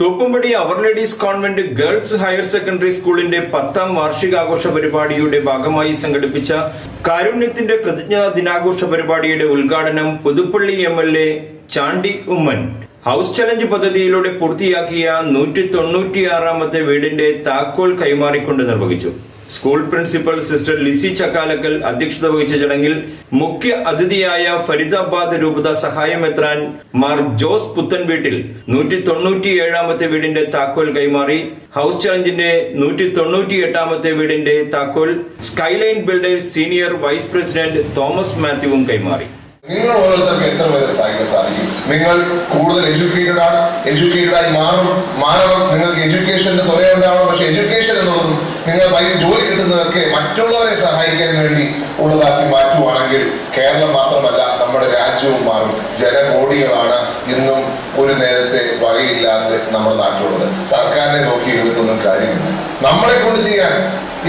Thoppumpady our ladies convent girls higher secondary സ്കൂളിന്റെ പത്താം വാർഷികാഘോഷ പരിപാടിയുടെ ഭാഗമായി സംഘടിപ്പിച്ച കാരുണ്യത്തിന്റെ പ്രതിജ്ഞാ ദിനാഘോഷ പരിപാടിയുടെ ഉദ്ഘാടനം Puthuppally M L A Chandy Oommen. House challenge പദ്ധതിയിലൂടെ പൂർത്തിയാക്കിയ നൂറ്റി തൊണ്ണൂറ്റിയാറാമത്തെ വീടിന്റെ താക്കോൽ കൈമാറിക്കൊണ്ട് നിർവഹിച്ചു. School principal sister Lissy Chakkalakkal അധ്യക്ഷത വഹിച്ച ചടങ്ങിൽ മുഖ്യ അതിഥിയായ ഫരീദാബാദ് രൂപത സഹായം എത്താൻ മാർ ജോസ് പുത്തൻ വീട്ടിൽ നൂറ്റി തൊണ്ണൂറ്റി ഏഴാമത്തെ വീടിന്റെ താക്കോൽ കൈമാറി. ഹൗസ് ചലഞ്ചിന്റെ നൂറ്റി തൊണ്ണൂറ്റി എട്ടാമത്തെ വീടിന്റെ താക്കോൽ Skyline builders senior vice president Thomas മാത്യുവും കൈമാറി. നിങ്ങൾ ഓരോരുത്തർക്ക് എത്ര പേരെ സഹായിക്കാൻ സാധിക്കും? നിങ്ങൾ കൂടുതൽ എഡ്യൂക്കേറ്റഡ് ആണ്. എഡ്യൂക്കേറ്റഡ് ആയി മാറും. മാറണം. നിങ്ങൾക്ക് എഡ്യൂക്കേഷന്റെ തുറയുണ്ടാവണം പക്ഷെ എഡ്യൂക്കേഷൻ എന്നുള്ളതും നിങ്ങൾ വലിയ ജോലി കിട്ടുന്നതൊക്കെ മറ്റുള്ളവരെ സഹായിക്കാൻ വേണ്ടി ഉള്ളതാക്കി മാറ്റുവാണെങ്കിൽ കേരളം മാത്രമല്ല നമ്മുടെ രാജ്യവും മാറും. ജനകോടികളാണ് ഇന്നും ഒരു നേരത്തെ വകയില്ലാതെ നമ്മുടെ നാട്ടിലുള്ളത്. സർക്കാരിനെ നോക്കി ഇരുന്നിട്ടൊന്നും കാര്യമില്ല. നമ്മളെ കൊണ്ട് ചെയ്യാൻ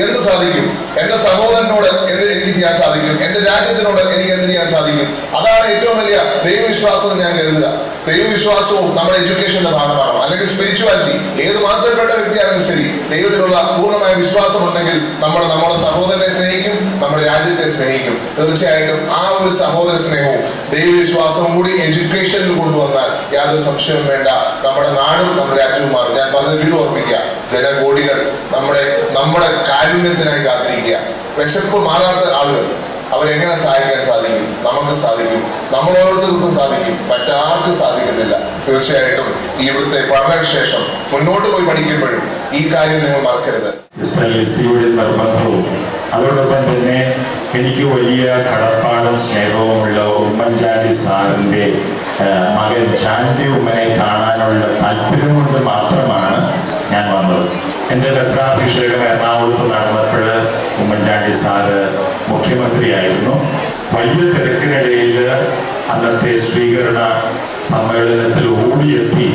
എന്ത് സാധിക്കും? എന്റെ സഹോദരനോട് എന്ത് എനിക്ക് ചെയ്യാൻ സാധിക്കും? എന്റെ രാജ്യത്തിനോട് എനിക്ക് എന്ത് ചെയ്യാൻ സാധിക്കും? അതാണ് ഏറ്റവും വലിയ ദൈവവിശ്വാസം ഞാൻ കരുതുക. ദൈവവിശ്വാസവും നമ്മുടെ എഡ്യൂക്കേഷന്റെ ഭാഗമാണ് അല്ലെങ്കിൽ സ്പിരിച്വാലിറ്റി ഏത് മാത്രപ്പെട്ട വ്യക്തിയാണെങ്കിലും ശരി ദൈവത്തിലുള്ള പൂർണമായ വിശ്വാസം ഉണ്ടെങ്കിൽ നമ്മൾ നമ്മുടെ സഹോദരനെ സ്നേഹിക്കും നമ്മുടെ രാജ്യത്തെ സ്നേഹിക്കും. തീർച്ചയായിട്ടും ആ ഒരു സഹോദര സ്നേഹവും ദൈവവിശ്വാസവും കൂടി എഡ്യൂക്കേഷനിൽ കൊണ്ടുവന്നാൽ യാതൊരു സംശയവും വേണ്ട. നമ്മുടെ നാടും നമ്മുടെ രാജ്യവും മാറും. ഞാൻ പറഞ്ഞത് വീണ്ടും ഓർമ്മിക്കുക. ജനകോടികൾ നമ്മുടെ നമ്മുടെ കാരുണ്യത്തിനായി കാത്തിരിക്കുക. വിശപ്പ് മാറാത്ത ആളുകൾ. അവരെങ്ങനെ സഹായിക്കാൻ സാധിക്കും? നമുക്ക് സാധിക്കും. നമ്മളോരോരുത്തർക്കും സാധിക്കും. മറ്റാർക്കും സാധിക്കുന്നില്ല. തീർച്ചയായിട്ടും ഇവിടുത്തെ പഠനശേഷം മുന്നോട്ട് പോയി പഠിക്കുമ്പോഴും ഈ കാര്യം നിങ്ങൾ മറക്കരുത്. അതോടൊപ്പം തന്നെ എനിക്ക് വലിയ കടപ്പാടും സ്നേഹവുമുള്ള ഉമ്മൻചാണ്ടി സാറിന്റെ മകൻ ശാന്തി ഉമ്മനെ കാണാനുള്ള താല്പര്യം കൊണ്ട് മാത്രമാണ് ഞാൻ വന്നത്. എന്റെ പത്രാഭിഷേകം എറണാകുളത്ത് നടന്നപ്പോൾ ഉമ്മൻചാണ്ടി സാറ് മുഖ്യമന്ത്രിയായിരുന്നു. വലിയ തിരക്കിനിടയിൽ അന്നത്തെ സ്വീകരണ സമ്മേളനത്തിൽ ഓടിയെത്തി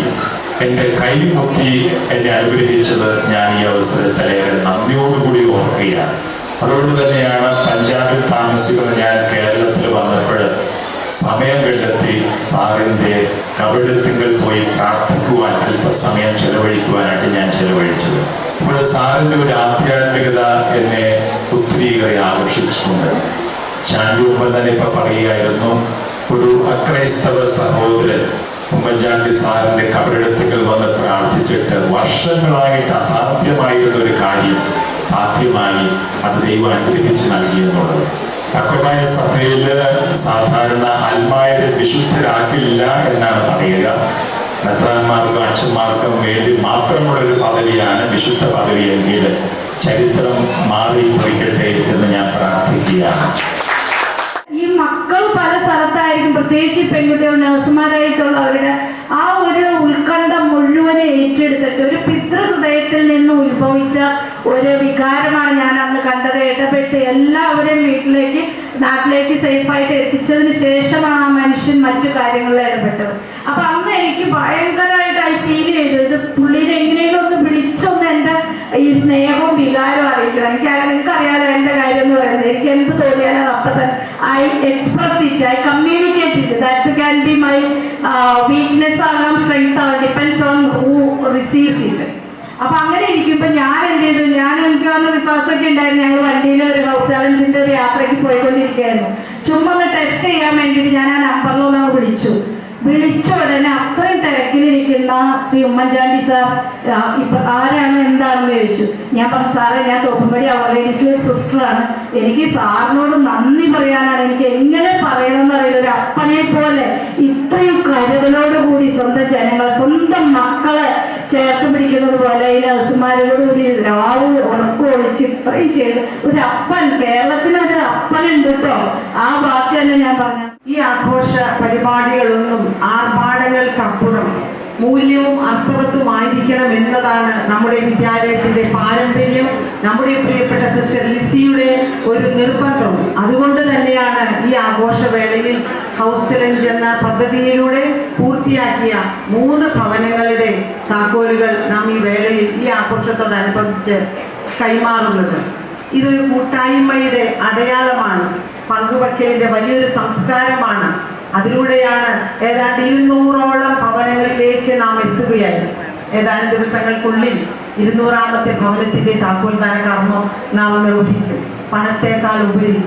എന്റെ കൈ പൊക്കി എന്നെ അനുഗ്രഹിച്ചത് ഞാൻ ഈ അവസരത്തിൽ നന്ദിയോടുകൂടി ഓർക്കുകയാണ്. അതുകൊണ്ട് തന്നെയാണ് പഞ്ചാബിൽ താമസിക്കുന്ന ഞാൻ കേരളത്തിൽ വന്നപ്പോൾ സമയം കണ്ടെത്തി സാറിന്റെ കബഡിത്തിങ്കൽ പോയി പ്രാർത്ഥിക്കുവാൻ അല്പസമയം ചെലവഴിക്കുവാനായിട്ട് ഞാൻ ചെലവഴിച്ചത്. അപ്പോൾ സാറിന്റെ ഒരു ആധ്യാത്മികത എന്നെ ഒത്തിരിയേറെ ആകർഷിച്ചിട്ടുണ്ട്. ചാണ്ടൂമ്പൻ തന്നെ ഇപ്പൊ പറയുകയായിരുന്നു ഒരു അക്രൈസ്തവ സഹോദരൻ ഉമ്മൻചാണ്ടി സാറിന്റെ കബറിടത്തുകൾ വന്ന് പ്രാർത്ഥിച്ചിട്ട് വർഷങ്ങളായിട്ട് അസാധ്യമായിരുന്ന ഒരു കാര്യം സാധ്യമായി അത് ദൈവം അനുഗ്രഹിച്ച് നൽകി എന്നുള്ളത്. അക്കമായ സഭയിൽ സാധാരണ അൽമായരെ വിശുദ്ധരാക്കില്ല എന്നാണ് പറയുക. മെത്രാന്മാർക്കും അച്ഛന്മാർക്കും വേണ്ടി മാത്രമുള്ള ഒരു പദവിയാണ് വിശുദ്ധ പദവിയെങ്കിൽ ചരിത്രം മാറി കുറിക്കട്ടെ എന്ന് ഞാൻ പ്രാർത്ഥിക്കുകയാണ്. ഈ മക്കൾ പല സ്ഥലത്തായിരിക്കും പ്രത്യേകിച്ച് പെൺകുട്ടികൾ നഴ്സുമാരായിട്ടുള്ളവരുടെ ആ ഒരു ഉത്കണ്ഠ മുഴുവനെ ഏറ്റെടുത്തിട്ട് ഒരു പിതൃഹൃദയത്തിൽ നിന്ന് ഉത്ഭവിച്ച ഒരു വികാരമാണ് ഞാൻ അന്ന് കണ്ടത്. ഇടപെട്ട് എല്ലാവരെയും വീട്ടിലേക്ക് നാട്ടിലേക്ക് സേഫായിട്ട് എത്തിച്ചതിന് ശേഷമാണ് ആ മനുഷ്യൻ മറ്റു കാര്യങ്ങളിൽ ഇടപെട്ടത്. അപ്പൊ എനിക്ക് ഭയങ്കരമായിട്ടായി ഫീൽ ചെയ്തു. ഇത് പുള്ളിനെ എങ്ങനെയെങ്കിലും ഒന്ന് വിളിച്ചൊന്ന് എന്റെ ഈ സ്നേഹവും വികാരവും അറിയിക്കണം. എനിക്ക് എനിക്കറിയാലോ എന്റെ കാര്യം എന്ന് പറയുന്നത്. എനിക്ക് എന്ത് തോന്നിയാലും അപ്പം തന്നെ I express it I communicate it that can be my weakness ആകാം സ്ട്രെങ്ത് ആകാം. Depends on who receives it അപ്പൊ അങ്ങനെ ഇരിക്കുമ്പോ ഞാൻ എന്ത് ചെയ്തു? ഞാൻ എനിക്ക് വന്ന ഒക്കെ ഉണ്ടായിരുന്നു. ഞങ്ങൾ വണ്ടിയിൽ ഒരു ഹൗസ് ചാലഞ്ചിന്റെ ഒരു യാത്രയ്ക്ക് പോയിക്കൊണ്ടിരിക്കുകയായിരുന്നു. ചുമ്മാ ഒന്ന് ടെസ്റ്റ് ചെയ്യാൻ വേണ്ടിയിട്ട് ഞാൻ ആ നമ്പറിലൊന്ന് വിളിച്ചു. വിളിച്ച ഉടനെ അത്രയും തിരക്കിലിരിക്കുന്ന ശ്രീ ഉമ്മൻചാണ്ടി സാർ ഇപ്പൊ ആരാണ് എന്താണെന്ന് ചോദിച്ചു. ഞാൻ പറഞ്ഞു സാറേ ഞാൻ തോപ്പുംപടി ലേഡീസിലെ സിസ്റ്ററാണ് എനിക്ക് സാറിനോട് നന്ദി പറയാനാണ്. എനിക്ക് എങ്ങനെ പറയണമെന്ന് അറിയില്ല. ഒരു അപ്പനെ പോലെ ഇത്രയും കരുതലോട് കൂടി സ്വന്തം ജനങ്ങൾ സ്വന്തം മക്കളെ ചേർത്ത് പിടിക്കുന്നത് പോലെ ഈ നഴ്സുമാരോട് കൂടി രാവിലെ ഒഴിച്ച് ഇത്രയും ചെയ്ത് ഒരു അപ്പൻ കേരളത്തിലൊരു അപ്പനുണ്ട് കേട്ടോ. ആ വാക്ക് തന്നെ ഞാൻ പറഞ്ഞു ഈ ആഘോഷ പരിപാടികളൊന്നും ആർഭാടങ്ങൾക്കപ്പുറം മൂല്യവും അർത്ഥവത്തുമായിരിക്കണം എന്നതാണ് നമ്മുടെ വിദ്യാലയത്തിന്റെ പാരമ്പര്യം നമ്മുടെ പ്രിയപ്പെട്ട സിസ്റ്റർ ലിസിയുടെ ഒരു നിർബന്ധം. അതുകൊണ്ട് തന്നെയാണ് ഈ ആഘോഷവേളയിൽ ഹൗസ് ചലഞ്ച് എന്ന പദ്ധതിയിലൂടെ പൂർത്തിയാക്കിയ മൂന്ന് ഭവനങ്ങളുടെ താക്കോലുകൾ നാം ഈ വേളയിൽ ഈ ആഘോഷത്തോടനുബന്ധിച്ച് കൈമാറുന്നത്. ഇതൊരു കൂട്ടായ്മയുടെ അടയാളമാണ്. പങ്കുവയ്ക്കലിന്റെ വലിയൊരു സംസ്കാരമാണ്. അതിലൂടെയാണ് ഏതാണ്ട് ഇരുന്നൂറോളം ഭവനങ്ങളിലേക്ക് നാം എത്തുകയായി. ഏതാനും ദിവസങ്ങൾക്കുള്ളിൽ ഇരുന്നൂറാമത്തെ ഭവനത്തിന്റെ താക്കോൽദാന കർമ്മം നാം നിർവഹിക്കും. പണത്തേക്കാൾ ഉപരി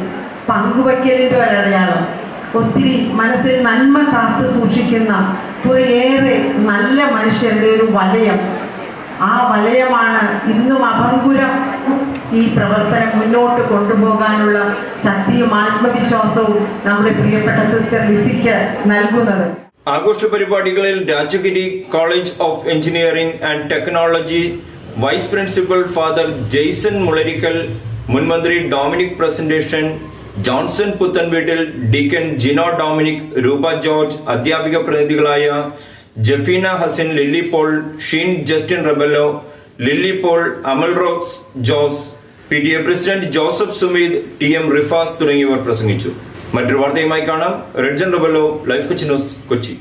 പങ്കുവയ്ക്കലിന്റെ ഒരടയാളം. ഒത്തിരി മനസ്സിൽ നന്മ കാത്തു സൂക്ഷിക്കുന്ന കുറേയേറെ നല്ല മനുഷ്യരുടെ ഒരു വലയം. ആ വലയമാണ് ഇന്നും അപങ്കുരം. ഈ പ്രവർത്തനം മുന്നോട്ട് കൊണ്ടുപോകാനുള്ള ശക്തിയും ആത്മവിശ്വാസവും നമ്മുടെ പ്രിയപ്പെട്ട സിസ്റ്റർ ലിസിക്ക് നൽകുന്നത്. ആഘോഷ പരിപാടികളിൽ Rajagiri college of engineering and technology vice principal father Jaison Mularikkal മുൻമന്ത്രി Dominic presentation Johnson Puthenveettil deacon Jino Dominic Roopa George അധ്യാപിക പ്രതിനിധികളായ Jafeena Hasin Lilly Paul Sheen Justin Rebello Lilly Paul Amal Rocks Jose P T A president Joseph Sumeed T M Rifas തുടങ്ങിയവർ പ്രസംഗിച്ചു. മറ്റൊരു വാർത്തയുമായി കാണാം. Redjan Rebello life Kochi news Kochi.